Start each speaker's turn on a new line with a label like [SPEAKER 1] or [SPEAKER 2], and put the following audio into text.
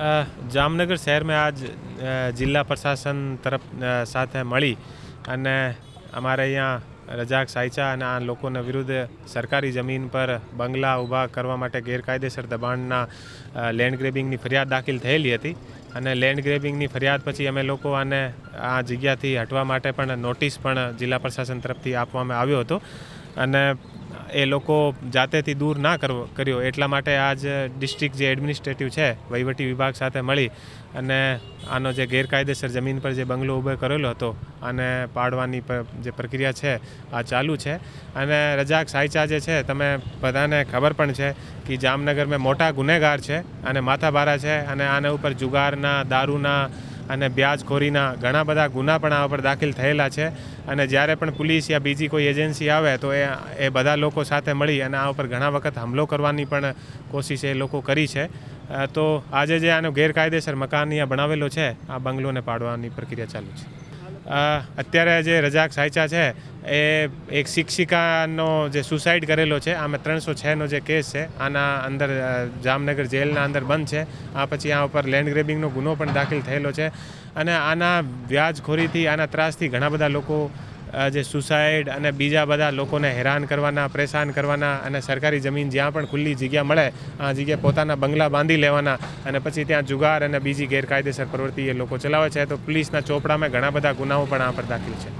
[SPEAKER 1] જામનગર શહેરમાં આજ જિલ્લા પ્રશાસન તરફ સાથે મળી અને અમારે અહીંયા રજાક સાયચા અને આ લોકોના વિરુદ્ધ સરકારી જમીન પર બંગલા ઊભા કરવા માટે ગેરકાયદેસર દબાણના લેન્ડ ગ્રેબિંગની ફરિયાદ દાખલ થયેલી હતી અને લેન્ડ ગ્રેબિંગની ફરિયાદ પછી અમે લોકો આને આ જગ્યાથી હટવા માટે પણ નોટિસ પણ જિલ્લા પ્રશાસન તરફથી આપવામાં આવ્યો હતો. અને એ લોકો જાતેથી દૂર ના કરવો, કર્યો. એટલા માટે આજ ડિસ્ટ્રિક્ટ જે એડમિનિસ્ટ્રેટિવ છે, વહીવટી વિભાગ સાથે મળી અને આનો જે ગેરકાયદેસર જમીન પર જે બંગલો ઊભો કરેલો હતો અને પાડવાની જે પ્રક્રિયા છે, આ ચાલુ છે. અને રજાક સાયચા જે છે, તમે બધાને ખબર પણ છે કે જામનગરમાં મોટા ગુનેગાર છે અને માથાભારા છે અને આના ઉપર જુગારના, દારૂના અને વ્યાજખોરીના ઘણા બધા ગુના પણ આ ઉપર દાખલ થયેલા છે. અને જ્યારે પણ પોલીસ યા બીજી કોઈ એજન્સી આવે તો એ એ બધા લોકો સાથે મળી અને આ ઉપર ઘણા વખત હુમલો કરવાની પણ કોશિશ એ લોકો કરી છે. તો આજે જે આનો ગેરકાયદેસર મકાન અહીંયા બનાવેલો છે, આ બંગલોને પાડવાની પ્રક્રિયા ચાલુ છે. અત્યારે જે રજાક સાયચા છે, એ એક શિક્ષિકાનો જે સુસાઇડ કરેલો છે, આમાં ત્રણસો છનો જે કેસ છે, આના અંદર જામનગર જેલના અંદર બંધ છે, આ પછી આ ઉપર લેન્ડ ગ્રેબિંગનો ગુનો પણ દાખલ થયેલો છે. અને આના વ્યાજખોરીથી, આના ત્રાસથી ઘણા બધા લોકો જે સુસાઇડ અને બીજા બધા લોકોને હેરાન કરવાના, પરેશાન કરવાના અને સરકારી જમીન જ્યાં પણ ખુલ્લી જગ્યા મળે, આ જગ્યાએ પોતાના બંગલા બાંધી લેવાના અને પછી ત્યાં જુગાર અને બીજી ગેરકાયદેસર પ્રવૃત્તિ એ લોકો ચલાવે છે. તો પોલીસના ચોપડામાં ઘણા બધા ગુનાઓ પણ આ પર દાખલ છે.